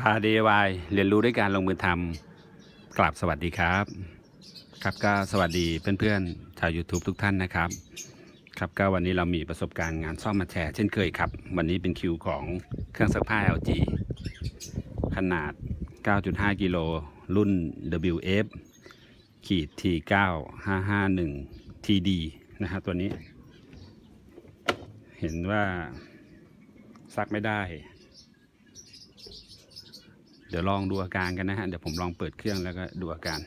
พา DIY เรียนรู้ด้วยการลงมือทำกลับสวัสดีครับ ครับก็สวัสดีเพื่อนๆชาว YouTube ทุกท่านนะครับ ครับก็วันนี้เรามีประสบการณ์งานซ่อมมาแชร์เช่นเคยครับ วันนี้เป็นคิวของเครื่องซักผ้า LG ขนาด 9.5 กิโลรุ่น WF ขีด T9 551 TD นะครับตัวนี้ เห็นว่าซักไม่ได้ เดี๋ยวลองดูอาการกันนะฮะ เดี๋ยวผมลองเปิดเครื่องแล้วก็ดูอาการ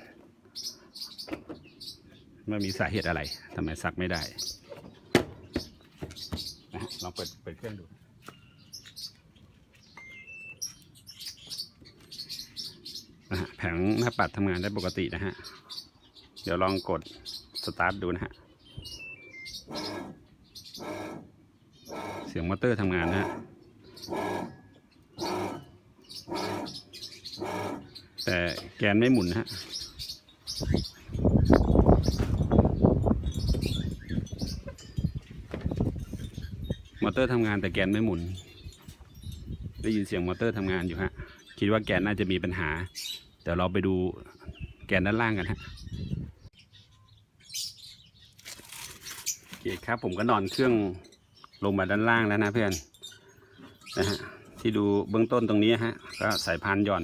ว่ามีสาเหตุอะไรทำไมซักไม่ได้นะลองเปิดเปิดเครื่องดูนะฮะแผงหน้าปัดทำงานได้ปกตินะฮะ เดี๋ยวลองกดสตาร์ทดูนะฮะ เสียงมอเตอร์ทำงานนะฮะ แต่แกนไม่หมุนฮะมอเตอร์ทำงานแต่แกนไม่หมุน ได้ยินเสียงมอเตอร์ทำงานอยู่ฮะ คิดว่าแกนน่าจะมีปัญหาเดี๋ยวเราไปดูแกนด้านล่างกันฮะโอเคครับผมก็นอนเครื่องลงมาด้านล่างแล้วนะเพื่อนนะฮะที่ดูเบื้องต้นตรงนี้ฮะก็สายพานหย่อน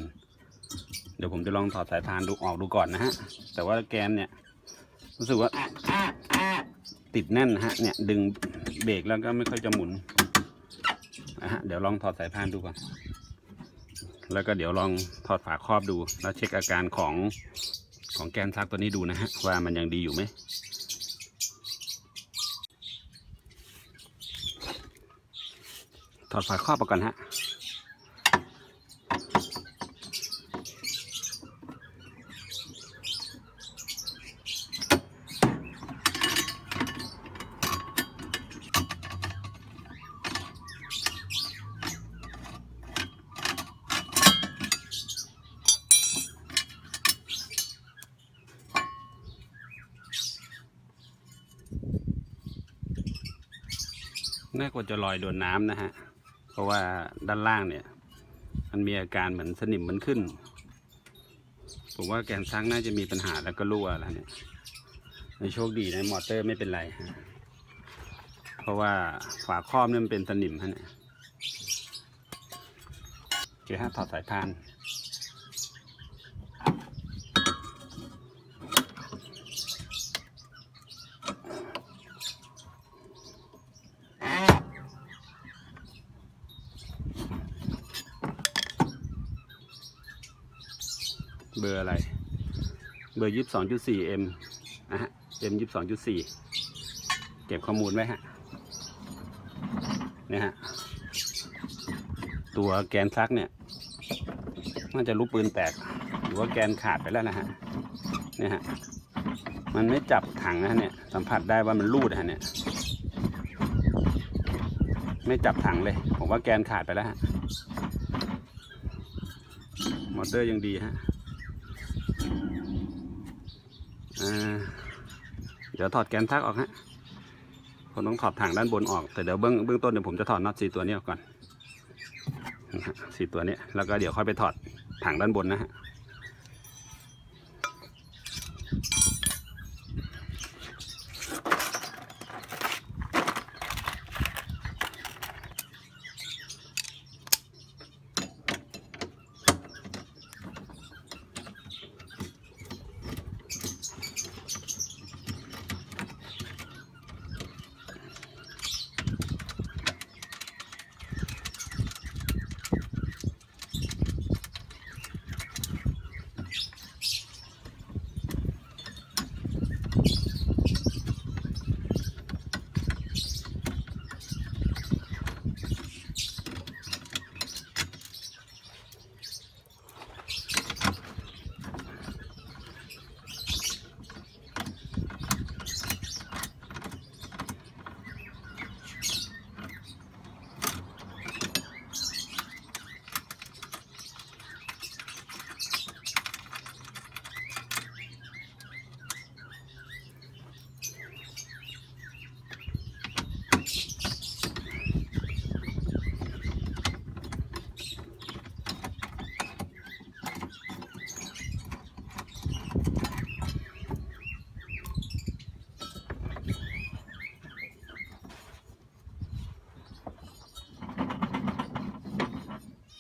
เดี๋ยวผมจะลองถอดสายพานดูออกดูก่อนนะฮะ แต่ว่าแกนเนี่ยรู้สึกว่าติดแน่นนะฮะ เนี่ยดึงเบรกแล้วก็ไม่ค่อยจะหมุนนะฮะ เดี๋ยวลองถอดสายพานดูก่อน แล้วก็เดี๋ยวลองถอดฝาครอบดู แล้วเช็คอาการของของแกนซักตัวนี้ดูนะฮะ ว่ามันยังดีอยู่ไหมถอดฝาครอบออกก่อนฮะ จะลอยโดนน้ำนะฮะ เพราะว่าด้านล่างเนี่ย มันมีอาการเหมือนสนิมมันขึ้น ผมว่าแกนซักน่าจะมีปัญหาแล้วก็รั่วแล้วเนี่ยในโชคดีนะมอเตอร์ไม่เป็นไรฮะเพราะว่าฝาครอบเนี่ยมันเป็นสนิมฮะเนี่ยโอเคฮะถอดสายพาน เบอร์อะไร เบอร์ยี่สิบสองจุดสี่เอ็มนะฮะเอ็มยี่สิบสองจุดสี่เก็บข้อมูลไว้ฮะเนี่ยฮะ ตัวแกนซักเนี่ยน่าจะลูกปืนแตก หรือว่าแกนขาดไปแล้วนะฮะเนี่ยฮะ มันไม่จับถังนะฮะเนี่ย สัมผัสได้ว่ามันรูดนะฮะเนี่ย ไม่จับถังเลย ผมว่าแกนขาดไปแล้วฮะ มอเตอร์ยังดีฮะ อ่า เดี๋ยวถอดแกนทักออกฮะผมต้องถอดถังด้านบนออก แต่เดี๋ยวเบื้องเบื้องต้นเดี๋ยวผมจะถอดน็อตสี่ตัวนี้ออกก่อนสี่ตัวนี้แล้วก็เดี๋ยวค่อยไปถอดถังด้านบนนะฮะ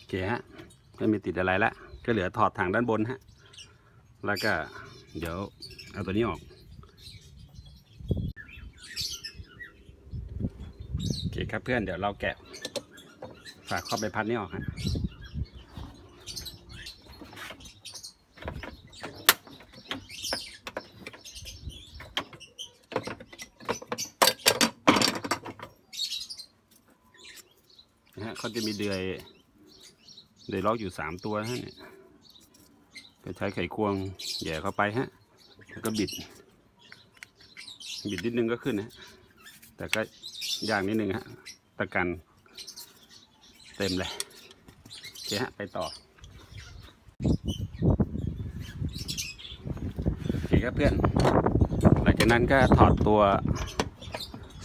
เคฮะไม่มีติดอะไรละก็เหลือถอดถังด้านบนฮะแล้วก็เดี๋ยวเอาตัวนี้ออกโอเคครับเพื่อนเดี๋ยวเราแกะฝากข้อใบพัดนี้ออกฮะนะฮะเขาจะมีเดือย เดือยล็อกอยู่สามตัวนะฮะเนี่ยก็ใช้ไขควงแย่เข้าไปฮะแล้วก็บิด บิดนิดนึงก็ขึ้นนะแต่ก็ยากนิดนึงฮะตะกันเต็มเลยโอเคฮะไปต่อโอเคครับเพื่อน หลังจากนั้นก็ถอดตัว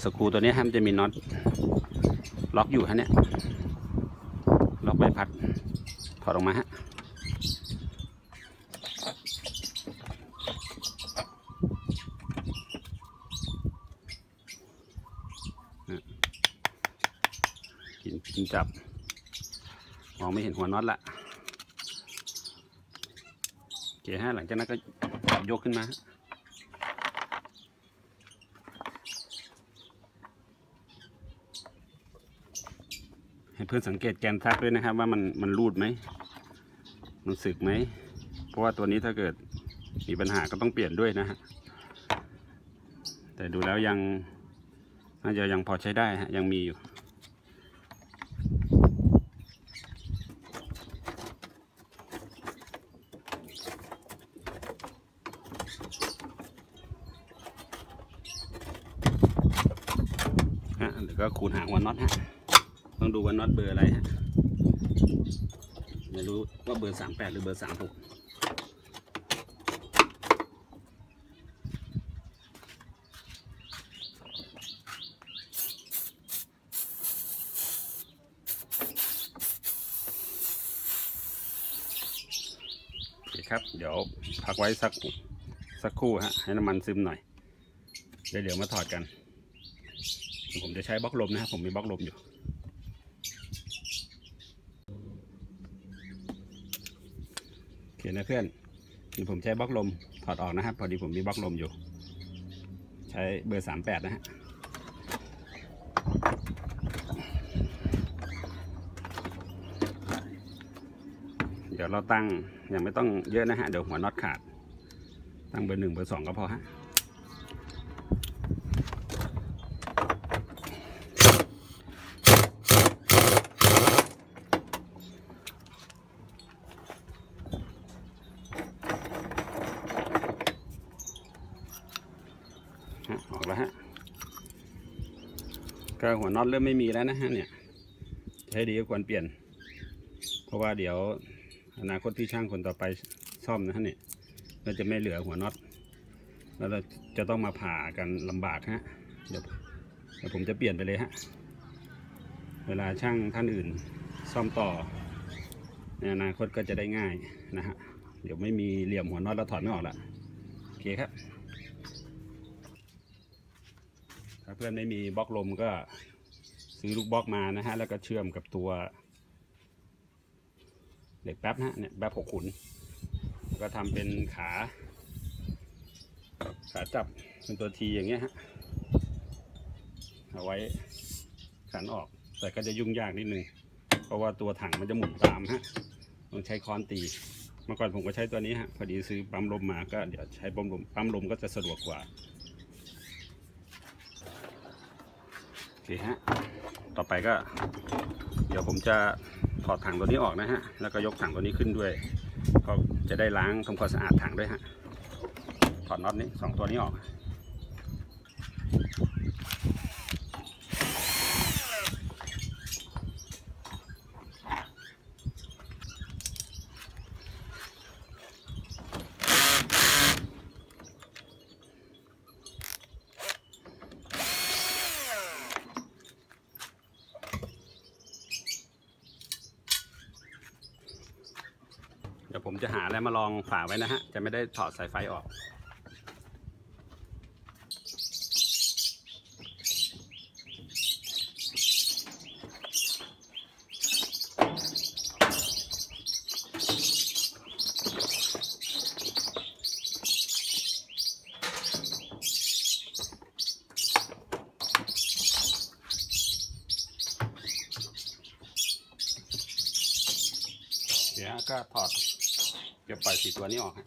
สกรูตัวนี้ฮะมันจะมีน็อตล็อกอยู่ฮะเนี่ยล็อกใบพัด ถอดออกมาฮะกินกินจับ มองไม่เห็นหัวน็อตละโอเคฮะหลังจากนั้นก็ยกขึ้นมาให้เพื่อนสังเกตแกนทักด้วยนะครับว่ามันมันรูดไหม มันสึกไหม เพราะว่าตัวนี้ถ้าเกิดมีปัญหาก็ต้องเปลี่ยนด้วยนะฮะ แต่ดูแล้วยังน่าจะยังพอใช้ได้ฮะ ยังมีอยู่ ฮะเดี๋ยวก็ขูดหางวันน็อตฮะ ต้องดูว่าน็อตเบอร์อะไรฮะ ไม่รู้ว่าเบอร์สามแปดหรือเบอร์สามหกครับ เดี๋ยวพักไว้สักสักครู่ฮะ ให้น้ำมันซึมหน่อย เดี๋ยวเดี๋ยวมาถอดกัน ผมจะใช้บล็อกลมนะครับผมมีบล็อกลมอยู่ โอเค นะเพื่อนเดี๋ยวผมใช้บล็อกลมถอดออกนะครับ พอดีผมมีบล็อกลมอยู่ ใช้เบอร์สามแปดนะฮะเดี๋ยวเราตั้งยังไม่ต้องเยอะนะฮะ เดี๋ยวหัวน็อตขาด ตั้งเบอร์หนึ่งเบอร์สองก็พอฮะ ฮะออกแล้วฮะ ก็ หัวน็อตเริ่มไม่มีแล้วนะฮะเนี่ยใช้ดีก็ควรเปลี่ยน เพราะว่าเดี๋ยวอนาคตที่ช่างคนต่อไปซ่อมนะฮะเนี่ยเราจะไม่เหลือหัวน็อตแล้วเราจะต้องมาผ่ากันลำบากฮะเดี๋ยวเดี๋ยวผมจะเปลี่ยนไปเลยฮะเวลาช่างท่านอื่นซ่อมต่อในอนาคตก็จะได้ง่ายนะฮะเดี๋ยวไม่มีเหลี่ยมหัวน็อตแล้วถอดไม่ออกละโอเคครับ ถ้าเพื่อนไม่มีบล็อกลมก็ซื้อลูกบล็อกมานะฮะ แล้วก็เชื่อมกับตัวเหล็กแป๊บนะฮะเนี่ยแป๊บหกขุนแล้วก็ทำเป็นขาขาจับเป็นตัวทีอย่างเงี้ยฮะเอาไว้ขันออก แต่ก็จะยุ่งยากนิดนึง เพราะว่าตัวถังมันจะหมุนตามฮะต้องใช้ค้อนตี เมื่อก่อนผมก็ใช้ตัวนี้ฮะ พอดีซื้อปั๊มลมมาก็เดี๋ยวใช้ปั๊มลมปั๊มลมก็จะสะดวกกว่า โอ เคฮะต่อไปก็ เดี๋ยวผมจะถอดถังตัวนี้ออกนะฮะ แล้วก็ยกถังตัวนี้ขึ้นด้วยก็จะได้ล้างทำความสะอาดถังด้วยฮะ ถอดน็อตนี้สองตัวนี้ออก จะหาอะไรมาลองฝาไว้นะฮะ จะไม่ได้ถอดสายไฟออก โเดี๋ยวก็ถอดเดี๋ยวปล่อยสี ตัวนี้ออกฮะ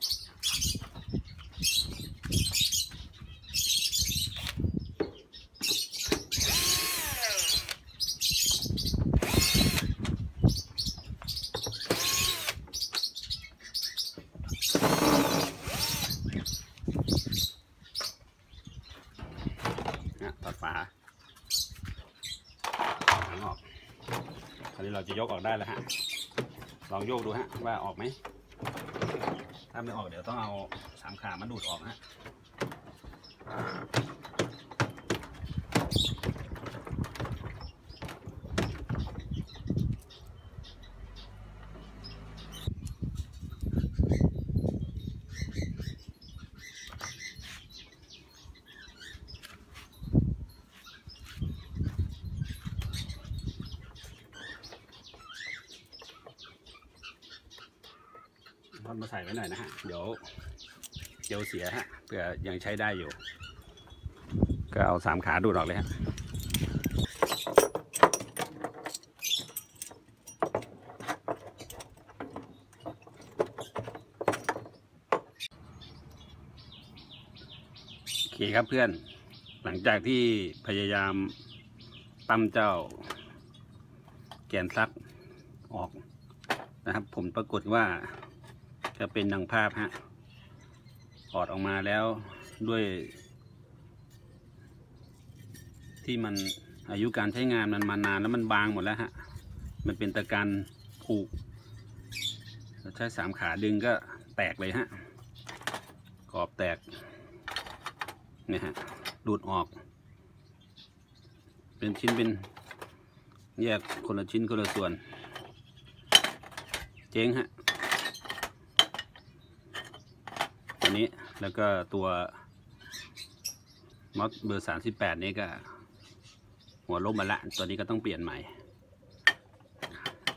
นะถอดฝาออกคราวนี้เราจะยกออกได้แล้วฮะ ลองโยกดูฮะว่าออกไหม ถ้าไม่ออกเดี๋ยวต้องเอาสามขามาดูดออกนะฮะ ทอดมาใส่ไว้หน่อยนะฮะ เดี๋ยวเดี๋ยวเสียฮะเผื่อยังใช้ได้อยู่ ก็เอาสามขาดูดออกเลยฮะโอเคครับเพื่อน หลังจากที่พยายามตั้มเจ้า แกนซักออกนะครับ ผมปรากฏว่า จะเป็นดังภาพฮะถอดออกมาแล้วด้วย ที่มันอายุการใช้งานมันมานานแล้วมันบางหมดแล้วฮะ มันเป็นตะการผูกใช้สามขาดึงก็แตกเลยฮะขอบแตกเนี่ยฮะหลุดออก เป็นชิ้นเป็นแยกคนละชิ้นคนละส่วน เจ๊งฮะ ตัว นี้แล้วก็ตัวม็อตเบอร์สามสิบแปดนี้ก็ หัวล้มมาละตัวนี้ก็ต้องเปลี่ยนใหม่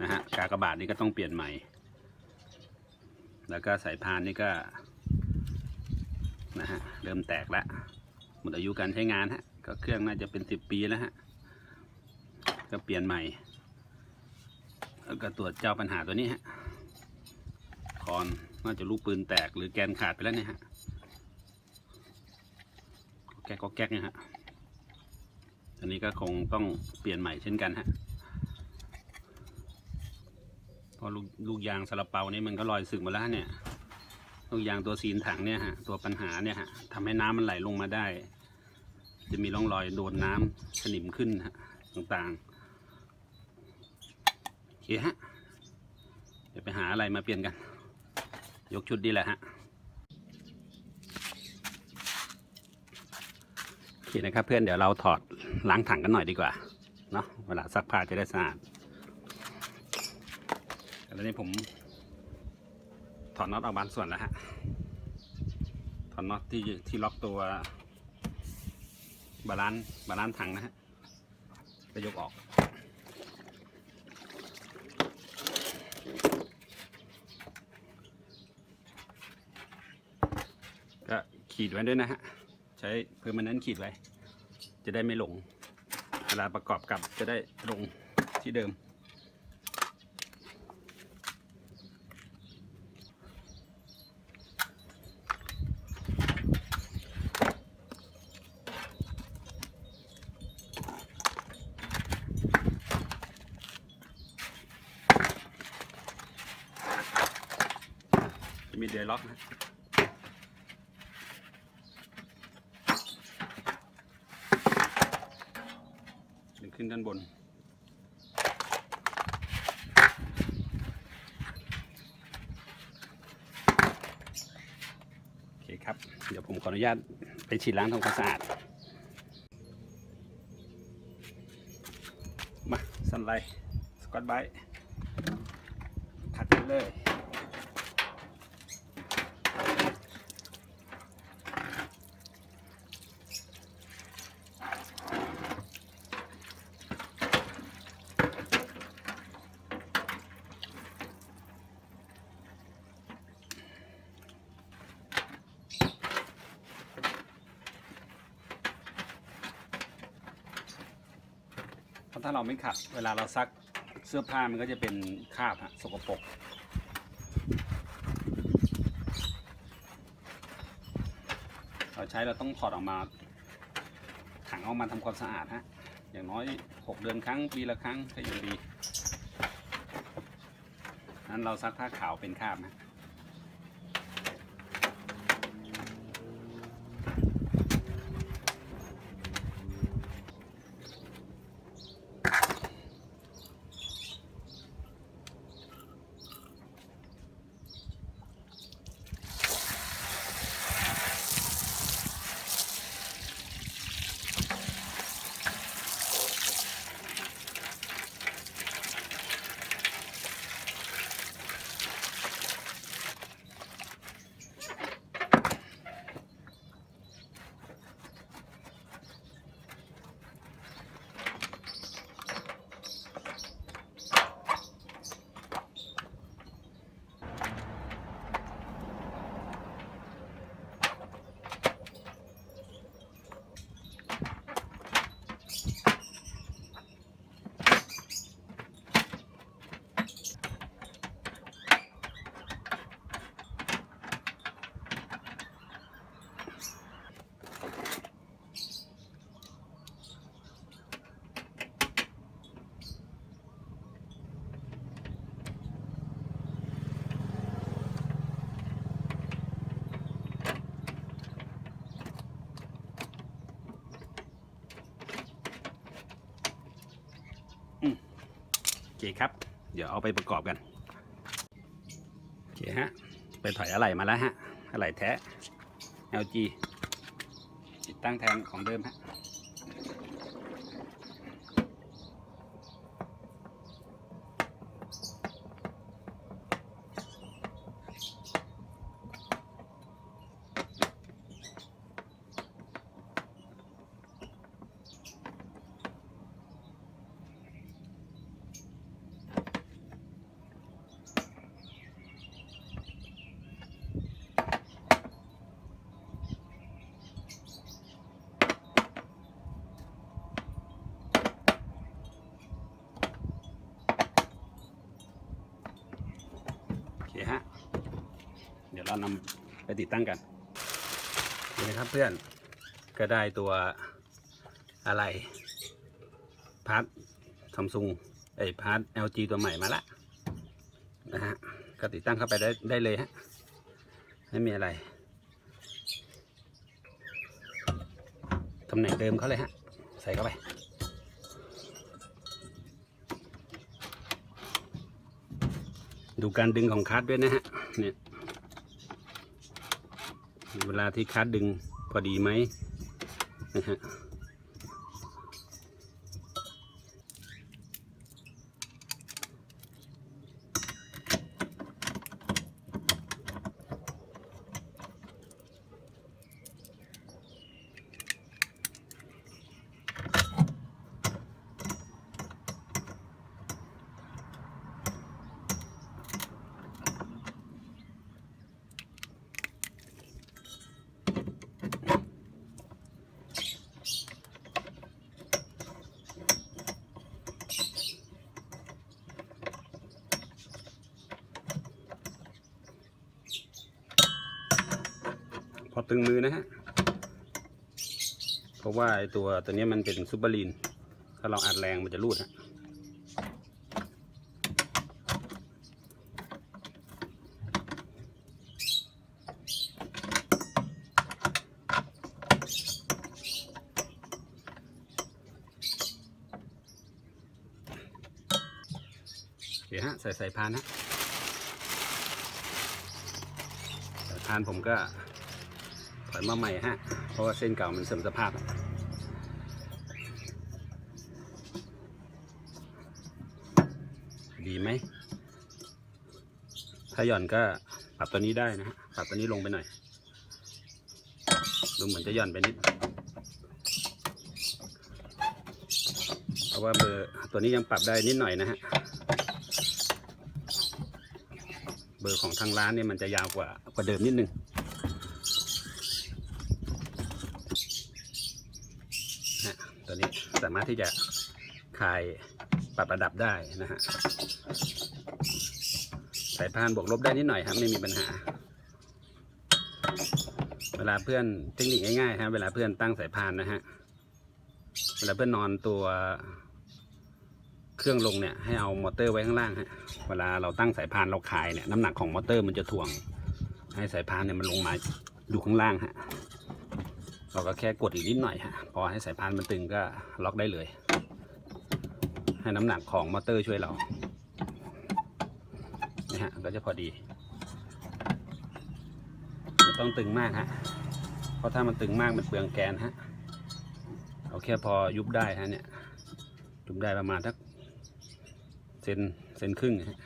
นะฮะกากระบาทนี้ก็ต้องเปลี่ยนใหม่ แล้วก็สายพานนี่ก็นะฮะเริ่มแตกล้วหมดอายุการใช้งานฮะก็เครื่องน่าจะเป็นสิบปีแล้วฮะก็เปลี่ยนใหม่ แล้วก็ตรวจเจ้าปัญหาตัวนี้ฮะคอน น่าจะลูกปืนแตกหรือแกนขาดไปแล้วเนี่ยฮะแก๊กก็แก๊กเนี่ยฮะอันนี้ก็คงต้องเปลี่ยนใหม่เช่นกันฮะเพราะลูกลูกยางซาลาเปานี่มันก็ลอยสึกหมดแล้วเนี่ย ลูกยางตัวซีนถังเนี่ยฮะ ตัวปัญหาเนี่ยฮะทำให้น้ำมันไหลลงมาได้ จะมีร่องรอยโดนน้ำสนิมขึ้นฮะต่างๆโอเคฮะ เดี๋ยวไปหาอะไรมาเปลี่ยนกัน ยกชุดดีแหละฮะโอเคนะครับเพื่อนเดี๋ยวเราถอดล้างถังกันหน่อยดีกว่าเนาะเวลาซักผ้าจะได้สะอาดแล้วนี้ผมถอดน็อตออกบางส่วนแล้วฮะถอดน็อตที่ที่ล็อกตัวบาลานซ์บาลานซ์ถังนะฮะก็ยกออก ก็ ขีดไว้ด้วยนะฮะ ใช้เพื่อมันนั้นขีดไว้ จะได้ไม่หลง เวลาประกอบกับจะได้ลงที่เดิม จะมีเดย์ล็อกนะ ด้านบน โอเคครับ เดี๋ยวผมขออนุญาตไปฉีดล้างทำความสะอาด มาสันไลท์สกอตไบต์ขัดกันเลย ถ้าเราไม่ขัด เวลาเราซักเสื้อผ้ามันก็จะเป็นคราบฮะสกปรกเราใช้เราต้องถอดออกมาถังออกมาทำความสะอาดฮะอย่างน้อย 6 เดือนครั้งปีละครั้งก็ยังดีนั้นเราซักผ้าขาวเป็นคราบนะ คครับ เดี๋ยวเอาไปประกอบกัน โอเคฮะ ไปถอยอะไหล่มาแล้วฮะ อะไหล่แท้ LG ติดตั้งแทนของเดิมฮะ เรานำไปติดตั้งกันนี่นะครับเพื่อนก็ได้ตัวอะไรพาร์ทซัมซุงไอพาร์ท LG ตัวใหม่มาละนะฮะก็ติดตั้งเข้าไปได้ได้เลยฮะไม่มีอะไรตำแหน่งเดิมเขาเลยฮะ ใส่เข้าไปดูการดึงของคัสด้วยนะฮะเนี่ย เวลาที่คัสดึงพอดีไหมนะฮะ ตึงมือนะฮะ เพราะว่าไอตัวตัวนี้มันเป็นซูเปอร์ลีน ถ้าเราอัดแรงมันจะรูดฮะเดี๋ยวฮะใส่ใส่พานฮะสายพานผมก็ อยมาใหม่ฮะ เพราะว่าเส้นเก่ามันเสื่อมสภาพ ดีไหม ถ้าหย่อนก็ปรับตัวนี้ได้นะฮะ ปรับตัวนี้ลงไปหน่อย ดูเหมือนจะหย่อนไปนิด เพราะว่าเบอร์ตัวนี้ยังปรับได้นิดหน่อยนะฮะเบอร์ของทางร้านเนี่ยมันจะยาวกว่ากว่าเดิมนิดนึง นะตัวนี้สามารถที่จะคลายปรับระดับได้นะฮะสายพานบวกลบได้นิดหน่อยครับไม่มีปัญหา เวลาเพื่อนเทคนิคง่ายๆฮะเวลาเพื่อนตั้งสายพานนะฮะเวลาเพื่อนนอนตัวเครื่องลงเนี่ยให้เอามอเตอร์ไว้ข้างล่างฮะเวลาเราตั้งสายพานเราคลายเนี่ยน้ำหนักของมอเตอร์มันจะถ่วง ให้สายพานเนี่ยมันลงมาอยู่ข้างล่างฮะ เราก็แค่กดอีกนิดหน่อยฮะพอให้สายพานมันตึงก็ล็อกได้เลย ให้น้ำหนักของมอเตอร์ช่วยเรานี่ฮะก็จะพอดีไม่ต้องตึงมากฮะเพราะถ้ามันตึงมากมันเปลืองแกนฮะเอาแค่พอยุบได้ฮะเนี่ยยุบได้ประมาณสักเซนเซนครึ่งฮะ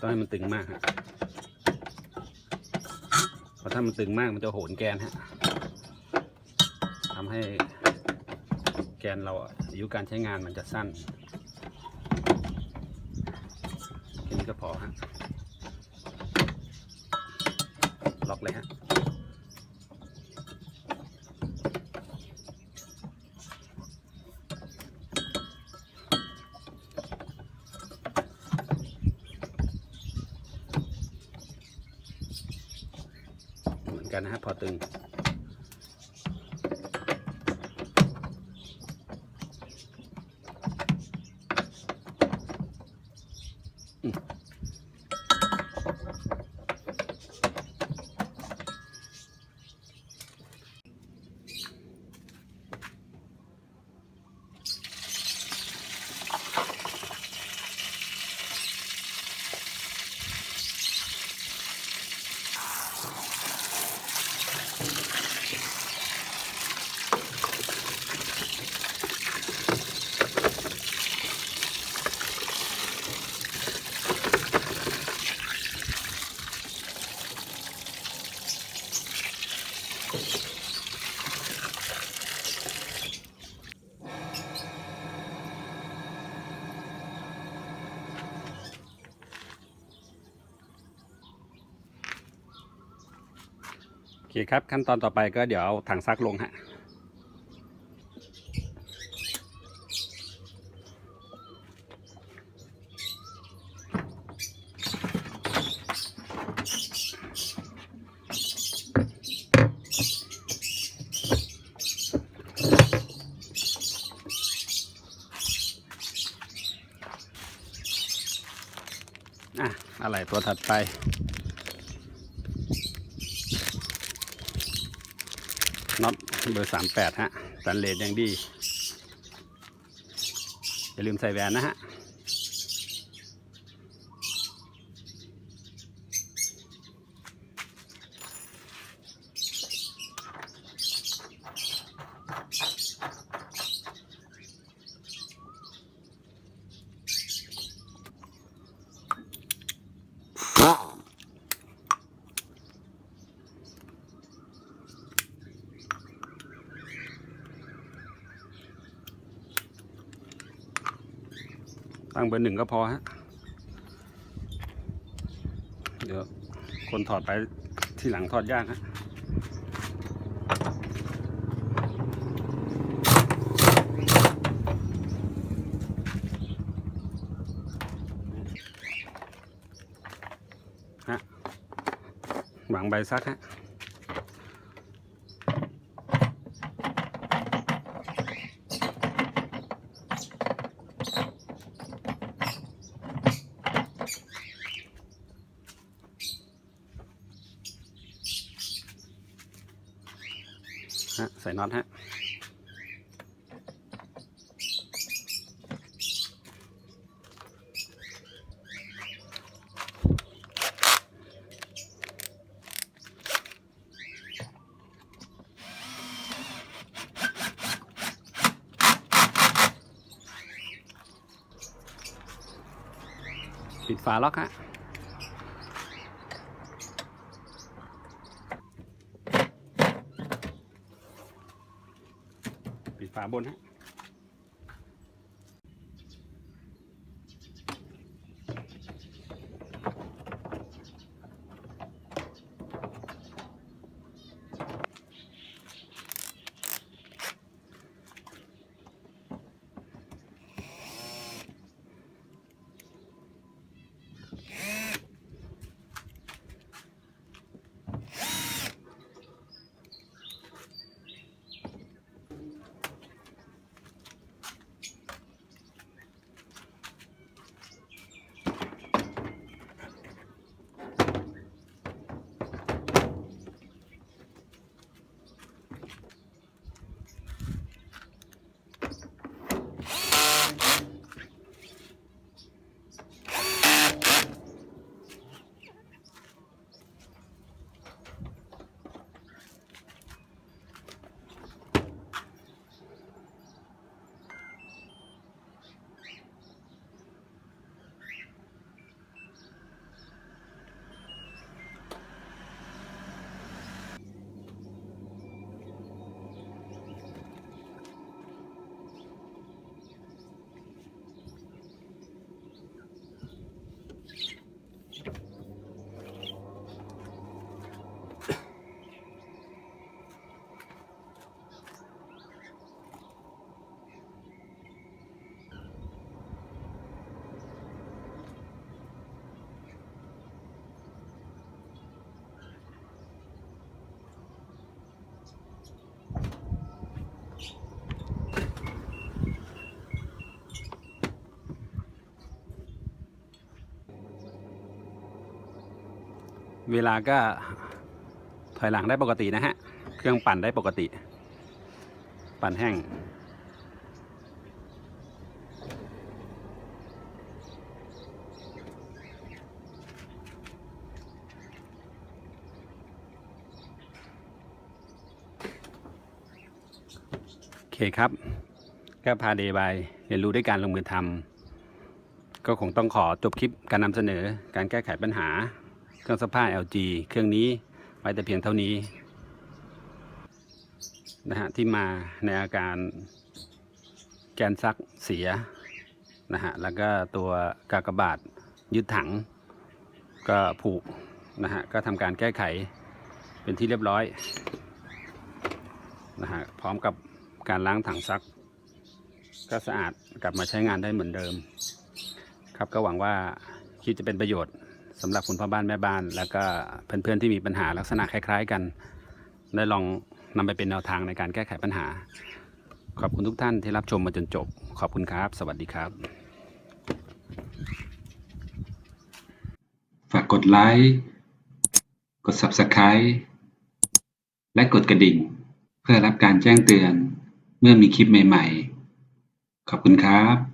ต้องให้มันตึงมากฮะเพราะถ้ามันตึงมากมันจะโหนแกนฮะำให้แกนเราอายุการใช้งานมันจะสั้นแค่นี้ก็พอฮะล็อกเลยฮะเหมือนกันนะครับพอตึง โอเคครับ ขั้นตอนต่อไปก็เดี๋ยวเอาถังซักลงฮะอะอะไรตัวถัดไป น็อต เบอร์สามแปดฮะสันเลดยังดี อย่าลืมใส่แหวนนะฮะ บอร์หนึ่งก็พอฮะ เดี๋ยวคนถอดไปที่หลังถอดยากฮะฮะวางใบซักฮะ ฮะใส่น็อตฮะปิดฝาล็อกฮะ ปิดฝาบนฮะ เวลาก็ถอยหลังได้ปกตินะฮะ เครื่องปั่นได้ปกติ ปั่นแห้ง โอเคครับ ก็พาเดย์บายเรียนรู้ด้วยการลงมือทำก็คงต้องขอจบคลิปการนำเสนอการแก้ไขปัญหา เครื่องซักผ้า LG เครื่องนี้ไว้แต่เพียงเท่านี้นะฮะที่มาในอาการแกนซักเสียนะฮะแล้วก็ตัวกากบาทยึดถัง ก็ผูกนะฮะก็ทำการแก้ไขเป็นที่เรียบร้อยนะฮะพร้อมกับการล้างถังซัก ก็สะอาดกลับมาใช้งานได้เหมือนเดิม ครับก็หวังว่าคลิปจะเป็นประโยชน์ สำหรับคุณพ่อบ้านแม่บ้าน แล้วก็เพื่อนๆที่มีปัญหาลักษณะคล้าย ๆ กัน ได้ลองนำไปเป็นแนวทางในการแก้ไขปัญหา ขอบคุณทุกท่านที่รับชมมาจนจบ ขอบคุณครับ สวัสดีครับ ฝากกดไลค์กด Subscribe และกดกระดิ่ง เพื่อรับการแจ้งเตือนเมื่อมีคลิปใหม่ ๆ ขอบคุณครับ